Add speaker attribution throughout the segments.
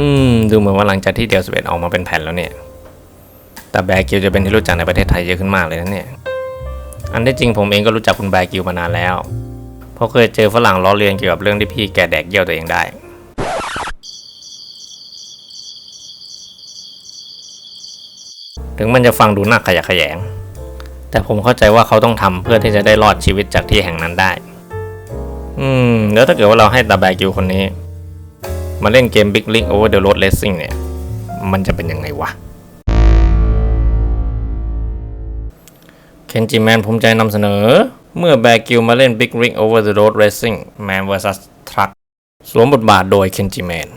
Speaker 1: อืม ดูเหมือนว่าหลังจากที่เดลสเวตออกมาเป็นแผ่นแล้วเนี่ย แต่แบร์กิลจะเป็นที่รู้จักในประเทศไทยเยอะขึ้นมากเลยนะเนี่ย อันที่จริงผมเองก็รู้จักคุณแบร์กิลมานานแล้ว เพราะเคยเจอฝรั่งล้อเลียนเกี่ยวกับเรื่องที่พี่แกแดกเยี่ยวตัวเองได้ถึงมันจะฟังดูน่าขยะแขยง แต่ผมเข้าใจว่าเขาต้องทำเพื่อที่จะได้รอดชีวิตจากที่แห่งนั้นได้ อืม แล้วถ้าเกิดว่าเราให้ตาแบกิลคนนี้ มาเล่นเกม Big League Over the Road Racing เนี่ย มันจะเป็นยังไงวะเคนจิแมนภูมิใจนำเสนอ เมื่อแบร์กิลมาเล่น Big Ring Over the Road Racing Man vs Truck สวมบทบาทโดยเคนจิแมน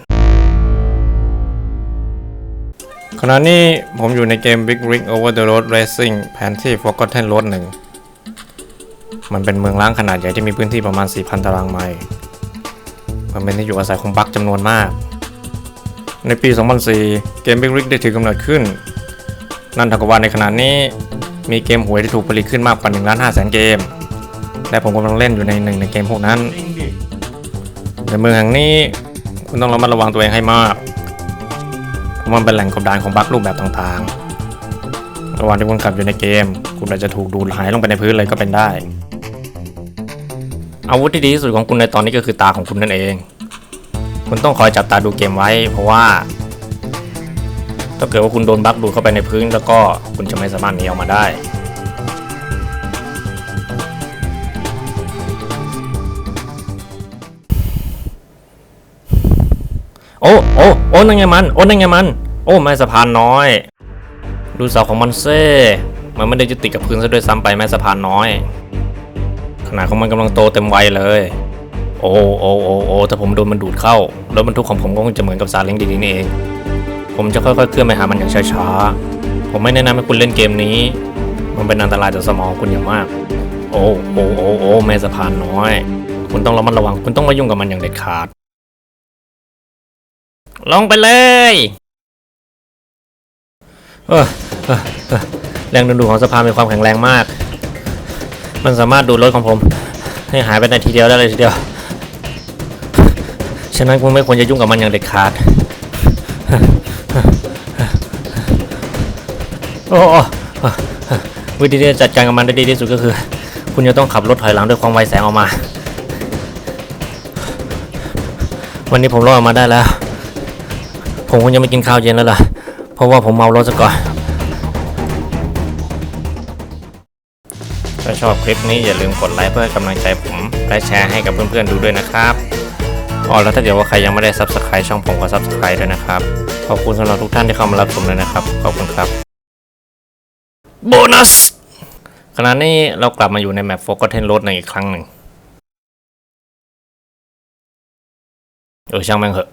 Speaker 1: ขณะนี้ผมอยู่ในเกม Big Ring Over the Road Racing แผนที่ Forgotten Road 1 มันเป็นเมืองล้างขนาดใหญ่ที่มีพื้นที่ประมาณ 4,000 ตารางไมล์ มันเป็นที่อยู่อาศัยของบัคจำนวนมาก ในปี 2004 เกม Big Rig ได้ถือกำเนิดขึ้น นั่นเท่ากับว่าในขณะนี้มีเกมหวยที่ถูกผลิตขึ้นมากกว่า1ล้าน5แสนเกม และผมกำลังเล่นอยู่ในหนึ่งในเกมพวกนั้น ในเมืองแห่งนี้คุณต้องระมัดระวังตัวเองให้มากเพราะมันเป็นแหล่งกบดานของบัครูปแบบต่างๆ ระหว่างที่คุณขับอยู่ในเกม คุณอาจจะถูกดูดหายลงไปในพื้นเลยก็เป็นได้ อาวุธที่ดีที่สุดของคุณในตอนนี้ก็คือตาของคุณนั่นเอง คุณต้องคอยจับตาดูเกมไว้ เพราะว่า ถ้าเกิดว่าคุณโดนบั๊กดูดเข้าไปในพื้น แล้วก็คุณจะไม่สามารถหนีออกมาได้โอ้โอ้โอ้นั่นไงมัน โอ้นั่นไงมัน โอ้แม่สะพานน้อย ดูเสาของมันเซ่ มันไม่ได้จะติดกับพื้นซะด้วยซ้ำไปแม่สะพานน้อย ขนาดของมันกำลังโตเต็มวัยเลย โอ้โอ้โอ้โอ้ถ้าผมโดนมันดูดเข้าแล้วบรรทุกของผมก็คงจะเหมือนกับซาเล้งดีๆนี่เอง ผมจะค่อยๆเคลื่อนไปหามันอย่างช้าๆ ผมไม่แนะนำให้คุณเล่นเกมนี้ มันเป็นอันตรายต่อสมองคุณอย่างมาก โอ้โอ้โอ้โอ้แม่สะพานน้อย คุณต้องระมัดระวัง คุณต้องไม่ยุ่งกับมันอย่างเด็ดขาด ลงไปเลยเออเออเออแรงดึงดูดของสะพานมีความแข็งแรงมาก มันสามารถดูดรถของผม ให้หายไปในทีเดียวได้เลยทีเดียว ฉะนั้นคุณไม่ควรจะยุ่งกับมันอย่างเด็ดขาด โอ้วิธีที่จะจัดการกับมันได้ดีที่สุดก็คือ คุณจะต้องขับรถถอยหลังด้วยความไวแสงออกมา วันนี้ผมรอดออกมาได้แล้ว ผมคงจะไม่กินข้าวเย็นแล้วล่ะ เพราะว่าผมเมารถซะก่อน ถ้าชอบคลิปนี้อย่าลืมกดไลค์เพื่อให้กำลังใจผมและแชร์ให้กับเพื่อนๆดูด้วยนะครับอ๋อแล้วถ้าเกิดว่าใครยังไม่ได้ Subscribe ช่องผมก็ Subscribe ด้วยนะครับ ขอบคุณสำหรับทุกท่านที่เข้ามารับชมเลยนะครับ ขอบคุณครับโบนัสขณะนี้เรากลับมาอยู่ในแมป Forgotten Road ในอีกครั้งหนึ่งเออช่างแม่งเหอะ